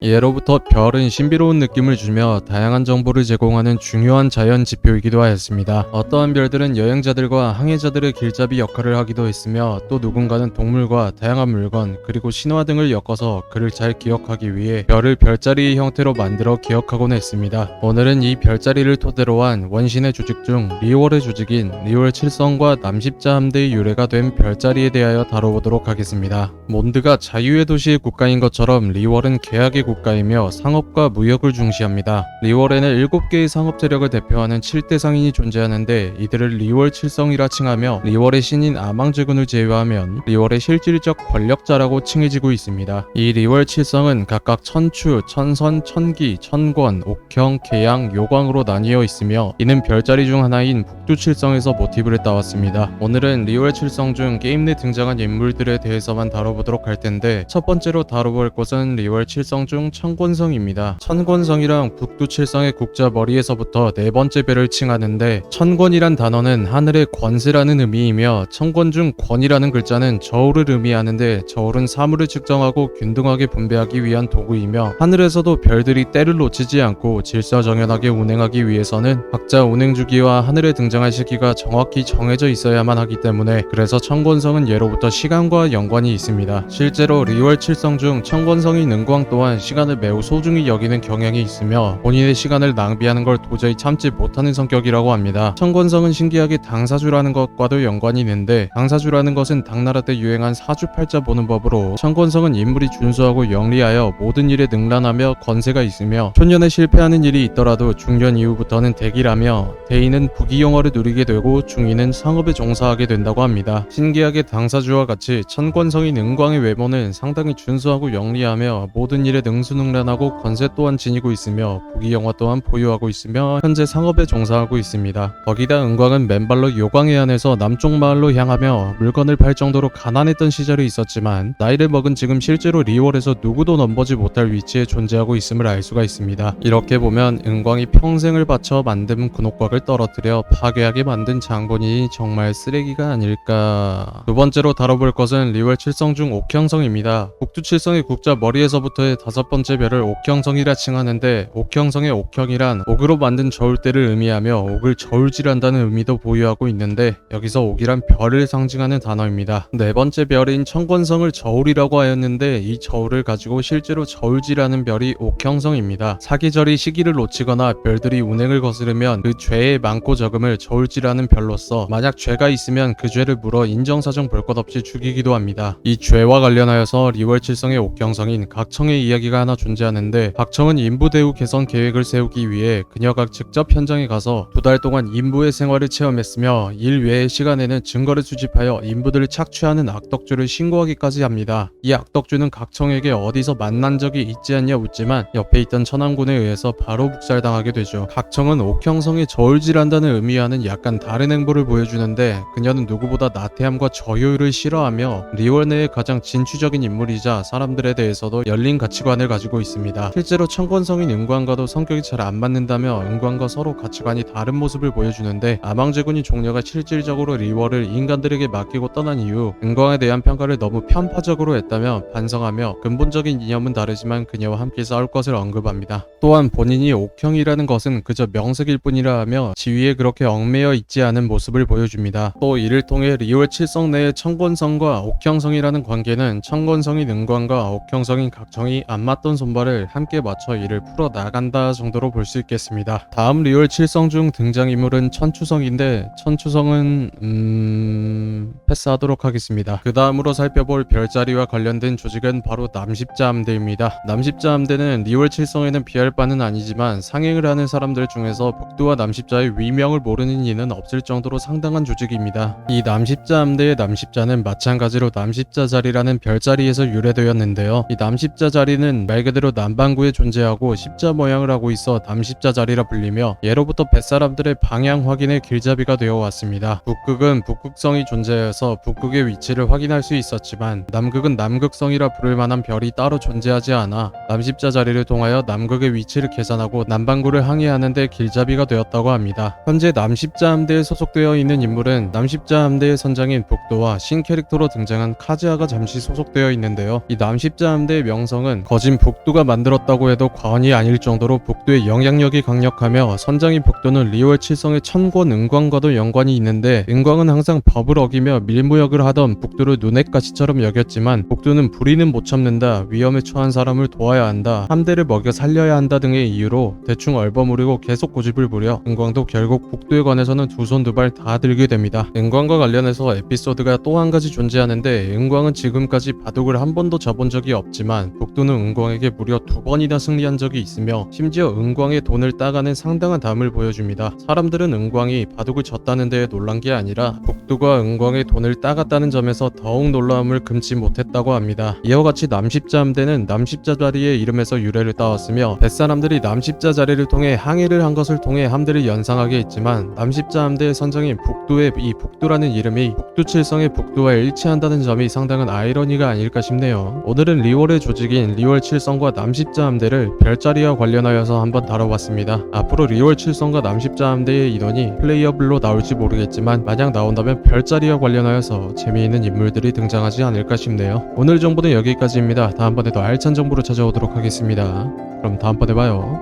예로부터 별은 신비로운 느낌을 주며 다양한 정보를 제공하는 중요한 자연 지표이기도 하였습니다. 어떠한 별들은 여행자들과 항해자들의 길잡이 역할을 하기도 했으며 또 누군가는 동물과 다양한 물건 그리고 신화 등을 엮어서 그를 잘 기억하기 위해 별을 별자리의 형태로 만들어 기억하곤 했습니다. 오늘은 이 별자리를 토대로 한 원신의 조직 중 리월의 조직인 리월 칠성과 남십자 함대의 유래가 된 별자리에 대하여 다뤄보도록 하겠습니다. 몬드가 자유의 도시의 국가인 것처럼 리월은 계약의 국가이며 상업과 무역을 중시합니다. 리월에는 7개의 상업 세력을 대표하는 7대 상인이 존재하는데 이들을 리월 칠성이라 칭하며 리월의 신인 아망제군을 제외하면 리월의 실질적 권력자라고 칭해지고 있습니다. 이 리월 칠성은 각각 천추, 천선, 천기, 천권, 옥형, 계양, 요광으로 나뉘어 있으며 이는 별자리 중 하나인 북두 칠성에서 모티브를 따왔습니다. 오늘은 리월 칠성 중 게임 내 등장한 인물들에 대해서만 다뤄보도록 할 텐데 첫 번째로 다뤄볼 곳은 리월 칠성 중 천권성입니다. 천권성이랑 북두 칠성의 국자 머리에서부터 네 번째 별을 칭하는데 천권이란 단어는 하늘의 권세라는 의미이며 천권 중 권이라는 글자는 저울을 의미하는데 저울은 사물을 측정하고 균등하게 분배하기 위한 도구이며 하늘에서도 별들이 때를 놓치지 않고 질서정연하게 운행하기 위해서는 각자 운행 주기와 하늘에 등장할 시기가 정확히 정해져 있어야만 하기 때문에 그래서 천권성은 예로부터 시간과 연관이 있습니다. 실제로 리월 칠성 중 천권성의 능광 또한 시간을 매우 소중히 여기는 경향이 있으며 본인의 시간을 낭비하는 걸 도저히 참지 못하는 성격이라고 합니다. 천권성은 신기하게 당사주라는 것과도 연관이 있는데 당사주라는 것은 당나라 때 유행한 사주팔자 보는 법으로 천권성은 인물이 준수하고 영리하여 모든 일에 능란하며 건세가 있으며 초년에 실패하는 일이 있더라도 중년 이후부터는 대기라며 대인은 부귀영화를 누리게 되고 중인은 상업에 종사하게 된다고 합니다. 신기하게 당사주와 같이 천권성인 은광의 외모는 상당히 준수하고 영리하며 모든 일에 능 수능란하고 건세 또한 지니고 있으며 부귀영화 또한 보유하고 있으며 현재 상업에 종사하고 있습니다. 거기다 은광은 맨발로 요광 해안에서 남쪽 마을로 향하며 물건을 팔 정도로 가난했던 시절이 있었지만 나이를 먹은 지금 실제로 리월에서 누구도 넘보지 못할 위치에 존재하고 있음을 알 수가 있습니다. 이렇게 보면 은광이 평생을 바쳐 만든 군옥곽을 떨어뜨려 파괴하게 만든 장본인이 정말 쓰레기가 아닐까. 두 번째로 다뤄볼 것은 리월 칠성 중 옥형성입니다. 북두 칠성의 국자 머리에서부터의 다섯 번째 별을 옥형성이라 칭하는데 옥형성의 옥형이란 옥으로 만든 저울대를 의미하며 옥을 저울질한다는 의미도 보유하고 있는데 여기서 옥이란 별을 상징하는 단어입니다. 네 번째 별인 청권성을 저울이라고 하였는데 이 저울을 가지고 실제로 저울지라는 별이 옥형성입니다. 사계절이 시기를 놓치거나 별들이 운행을 거스르면 그 죄의 많고 적음을 저울지라는 별로서 만약 죄가 있으면 그 죄를 물어 인정사정 볼 것 없이 죽이기도 합니다. 이 죄와 관련하여서 리월 칠성의 옥경성인 각청의 이야기가 하나 존재하는데 각청은 인부 대우 개선 계획을 세우기 위해 그녀가 직접 현장에 가서 두 달 동안 인부의 생활을 체험했으며 일 외의 시간에는 증거를 수집하여 인부들을 착취하는 악덕주를 신고하기까지 합니다. 이 악덕주는 각청에게 어디서 만난 적이 있지 않냐 묻지만 옆에 있던 천왕군에 의해서 바로 북살당하게 되죠. 각청은 옥형성의 저울질한다는 의미와는 약간 다른 행보를 보여주는데 그녀는 누구보다 나태함과 저효율을 싫어하며 리월 내의 가장 진취적인 인물이자 사람들에 대해서도 열린 가치관을 가지고 있습니다. 실제로 천권성인 은광과도 성격이 잘 안 맞는다며 은광과 서로 가치관이 다른 모습을 보여주는데 아망제군이 종려가 실질적으로 리월을 인간들에게 맡기고 떠난 이후 은광에 대한 평가를 너무 편파적으로 했다며 반성하며 근본적인 이념은 다르지만 그녀와 함께 싸울 것을 언급합니다. 또한 본인이 옥형이라는 것은 그저 명색일 뿐이라 하며 지위에 그렇게 얽매여 있지 않은 모습을 보여줍니다. 또 이를 통해 리월 칠성 내의 청권성과 옥형성이라는 관계는 청권성인 은광과 옥형성인 각청이 안 맞던 손발을 함께 맞춰 이를 풀어 나간다 정도로 볼 수 있겠습니다. 다음 리월 칠성 중 등장인물은 천추성인데 천추성은 음... 패스하도록 하겠습니다. 그 다음으로 살펴볼 별자리와 관련된 조직은 바로 남십자 함대입니다. 남십자 함대는 리월 칠성에는 비할 바는 아니지만 상행을 하는 사람들 중에서 북두와 남십자의 위명을 모르는 이는 없을 정도로 상당한 조직입니다. 이 남십자 함대의 남십자는 마찬가지로 남십자 자리라는 별자리에서 유래되었는데요. 이 남십자 자리는 말 그대로 남반구에 존재하고 십자 모양을 하고 있어 남십자 자리라 불리며 예로부터 뱃사람들의 방향 확인의 길잡이가 되어 왔습니다. 북극은 북극성이 존재해서 북극의 위치를 확인할 수 있었지만 남극은 남극성이라 부를 만한 별이 따로 존재하지 않아 남십자 자리를 통하여 남극의 위치를 계산하고 남반구를 항해하는 데 길잡이가 되었다고 합니다. 현재 남십자 함대에 소속되어 있는 인물은 남십자 함대의 선장인 북도와 신 캐릭터로 등장한 카즈아가 잠시 소속되어 있는데요. 이 남십자 함대의 명성은 거짓 굳이 북두가 만들었다고 해도 과언이 아닐 정도로 북두의 영향력이 강력하며 선장인 북두는 리월 칠성의 천권 은광과도 연관이 있는데 은광은 항상 법을 어기며 밀무역을 하던 북두를 눈의 가시처럼 여겼지만 북두는 불의는 못 참는다 위험에 처한 사람을 도와야 한다 함대를 먹여 살려야 한다 등의 이유로 대충 얼버무리고 계속 고집을 부려 은광도 결국 북두에 관해서는 두 손 두 발 다 들게 됩니다. 은광과 관련해서 에피소드가 또 한 가지 존재하는데 은광은 지금까지 바둑을 한 번도 져본 적이 없지만 북두는 은광 에게 무려 두 번이나 승리한 적이 있으며 심지어 은광의 돈을 따가는 상당한 담을 보여줍니다. 사람들은 은광이 바둑을 졌다는 데에 놀란 게 아니라 북두가 은광의 돈을 따갔다는 점에서 더욱 놀라움을 금치 못했다고 합니다. 이와 같이 남십자 함대는 남십자 자리의 이름에서 유래를 따왔으며 뱃사람들이 남십자 자리를 통해 항해를 한 것을 통해 함대를 연상하게 했지만 남십자 함대의 선장인 북두의 이 북두라는 이름이 북두칠성의 북두와 일치한다는 점이 상당한 아이러니가 아닐까 싶네요. 오늘은 리월의 조직인 리월 칠성과 남십자 함대를 별자리와 관련하여서 한번 다뤄봤습니다. 앞으로 리월 칠성과 남십자 함대의 인원이 플레이어블로 나올지 모르겠지만 만약 나온다면 별자리와 관련하여서 재미있는 인물들이 등장하지 않을까 싶네요. 오늘 정보는 여기까지입니다. 다음번에도 알찬 정보로 찾아오도록 하겠습니다. 그럼 다음번에 봐요.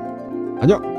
안녕!